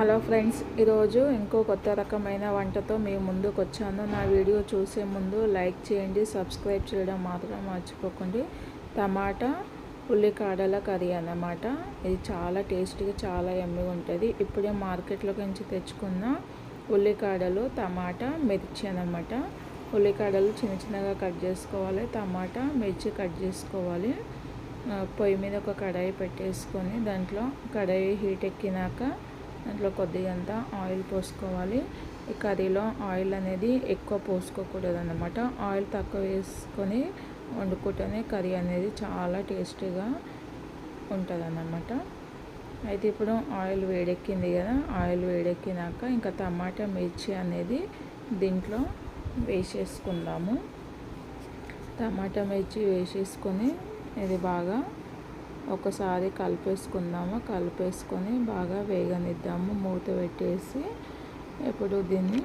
Hello friends ఈరోజు ఇంకో కొత్త రకమైన వంటతో మీ ముందుకు వచ్చాను నా వీడియో చూసే ముందు లైక్ చేయండి సబ్స్క్రైబ్ చేయడం మాత్రం మర్చిపోకండి. టమాటా ఉల్లికాడల కర్రీ అన్నమాట. ఇది చాలా టేస్టీగా చాలా ఎమ్మిగా ఉంటుంది. ఇప్పుడే మార్కెట్లోకి నుంచి తెచ్చుకున్న ఉల్లికాడలు టమాటా మిర్చి అన్నమాట. ఉల్లికాడలు చిన్న చిన్నగా కట్ చేసుకోవాలి. టమాటా మిర్చి కట్ చేసుకోవాలి. పొయ్యి మీద ఒక కడాయి పెట్టేసుకొని దాంట్లో కడాయి హీట్ ఎక్కినాక దాంట్లో కొద్దిగా అంతా ఆయిల్ పోసుకోవాలి. ఈ కర్రీలో ఆయిల్ అనేది ఎక్కువ పోసుకోకూడదు అనమాట ఆయిల్ తక్కువ వేసుకొని వండుకుంటేనే కర్రీ అనేది చాలా టేస్టీగా ఉంటుంది అన్నమాట అయితే ఇప్పుడు ఆయిల్ వేడెక్కింది కదా ఆయిల్ వేడెక్కినాక ఇంకా టమాటా మిర్చి అనేది దీంట్లో వేసేసుకుందాము. టమాటా మిర్చి వేసేసుకొని ఇది బాగా ఒకసారి కలిపేసుకుందాము. కలిపేసుకొని బాగా వేగనిద్దాము. మూత పెట్టేసి ఇప్పుడు దీన్ని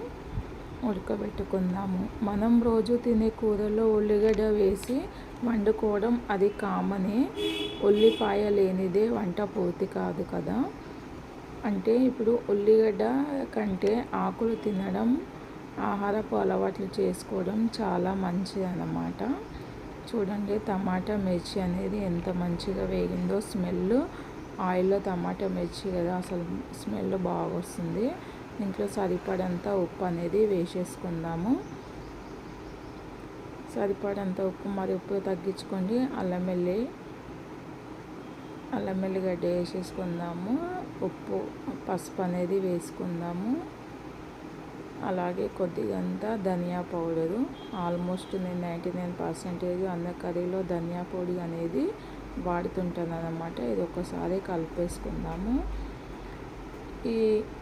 ఉడకబెట్టుకుందాము. మనం రోజు తినే కూరలో ఉల్లిగడ్డ వేసి వండుకోవడం అది కామనే. ఉల్లిపాయ లేనిదే వంట పూర్తి కాదు కదా. అంటే ఇప్పుడు ఉల్లిగడ్డ కంటే ఆకులు తినడం ఆహారపు అలవాట్లు చేసుకోవడం చాలా మంచిది అన్నమాట చూడండి టమాటా మిర్చి అనేది ఎంత మంచిగా వేగిందో స్మెల్ ఆయిల్లో టమాటా మిర్చి కదా అసలు స్మెల్ బాగా వస్తుంది. ఇంట్లో సరిపడంత ఉప్పు అనేది వేసేసుకుందాము. సరిపడంత ఉప్పు మరి ఉప్పు తగ్గించుకోండి. అల్లం వెల్లి అల్లం వెల్లిగడ్డ వేసేసుకుందాము. ఉప్పు పసుపు అనేది వేసుకుందాము. అలాగే కొద్దిగంత ధనియా పౌడరు. ఆల్మోస్ట్ నేను నైంటీ నైన్ పర్సెంటేజ్ అన్న కర్రీలో ధనియా పొడి అనేది వాడుతుంటాను అనమాట ఇది ఒకసారి కలిపేసుకుందాము. ఈ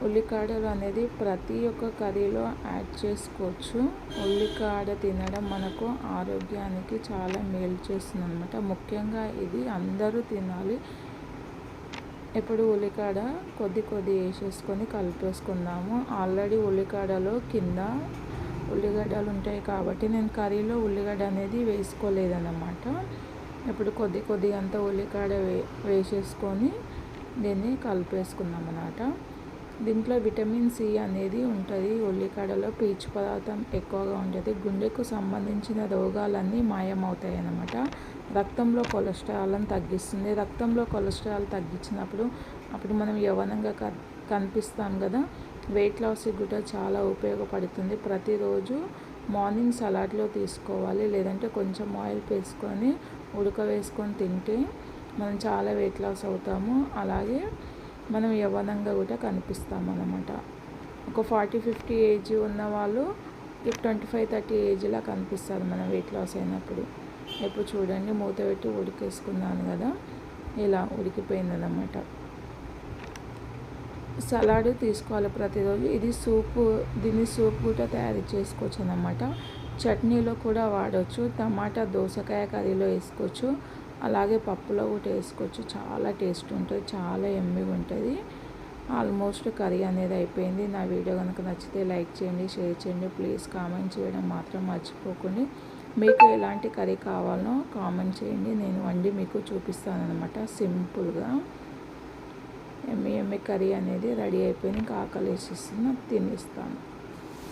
ఉల్లికాడలు అనేది ప్రతి ఒక్క కర్రీలో యాడ్ చేసుకోవచ్చు. ఉల్లికాడ తినడం మనకు ఆరోగ్యానికి చాలా మేలు చేస్తుంది అనమాట ముఖ్యంగా ఇది అందరూ తినాలి. ఇప్పుడు ఉల్లికాడ కొద్ది కొద్ది వేసేసుకొని కలిపేసుకుందాము. ఆల్రెడీ ఉల్లికాడలో కింద ఉల్లిగడ్డలు ఉంటాయి కాబట్టి నేను కర్రీలో ఉల్లిగడ్డ అనేది వేసుకోలేదన్నమాట. ఇప్పుడు కొద్ది కొద్ది అంత ఉల్లికాడ వే వేసేసుకొని దీన్ని కలిపేసుకుందాం అన్నమాట దీంట్లో విటమిన్ సి అనేది ఉంటుంది. ఉల్లికాడలో పీచు పదార్థం ఎక్కువగా ఉంటుంది. గుండెకు సంబంధించిన రోగాలన్నీ మాయమవుతాయి అన్నమాట రక్తంలో కొలెస్ట్రాల్ని తగ్గిస్తుంది. రక్తంలో కొలెస్ట్రాల్ తగ్గించినప్పుడు అప్పుడు మనం యవనంగా కనిపిస్తాం కదా. వెయిట్ లాస్కి కూడా చాలా ఉపయోగపడుతుంది. ప్రతిరోజు మార్నింగ్ సలాడ్లో తీసుకోవాలి. లేదంటే కొంచెం ఆయిల్ వేసుకొని ఉడకవేసుకొని తింటే మనం చాలా వెయిట్ లాస్ అవుతాము. అలాగే మనం యవ్వనంగా కూడా కనిపిస్తాం అన్నమాట ఒక ఫార్టీ ఫిఫ్టీ ఏజ్ ఉన్న వాళ్ళు ట్వంటీ ఫైవ్ థర్టీ ఏజ్లా కనిపిస్తారు మనం వెయిట్ లాస్ అయినప్పుడు. ఇప్పుడు చూడండి మూత పెట్టి ఉడికేసుకున్నాను కదా ఇలా ఉడికిపోయిందన్నమాట. సలాడ్ తీసుకోవాలి ప్రతిరోజు. ఇది సూపు దీన్ని సూప్ కూడా తయారు చేసుకోవచ్చు అన్నమాట చట్నీలో కూడా వాడవచ్చు టమాటా దోసకాయ కర్రీలో వేసుకోవచ్చు. అలాగే పప్పులో కూడా వేసుకోవచ్చు. చాలా టేస్ట్ ఉంటుంది. చాలా ఎమ్మిగా ఉంటుంది. ఆల్మోస్ట్ కర్రీ అనేది అయిపోయింది. నా వీడియో కనుక నచ్చితే లైక్ చేయండి షేర్ చేయండి. ప్లీజ్ కామెంట్ చేయడం మాత్రం మర్చిపోకండి. మీకు ఎలాంటి కర్రీ కావాలనో కామెంట్ చేయండి. నేను వండి మీకు చూపిస్తాను అనమాట సింపుల్గా ఎమ్మి ఎమ్మి కర్రీ అనేది రెడీ అయిపోయింది. కాకలేసిస్తున్న తినిస్తాను.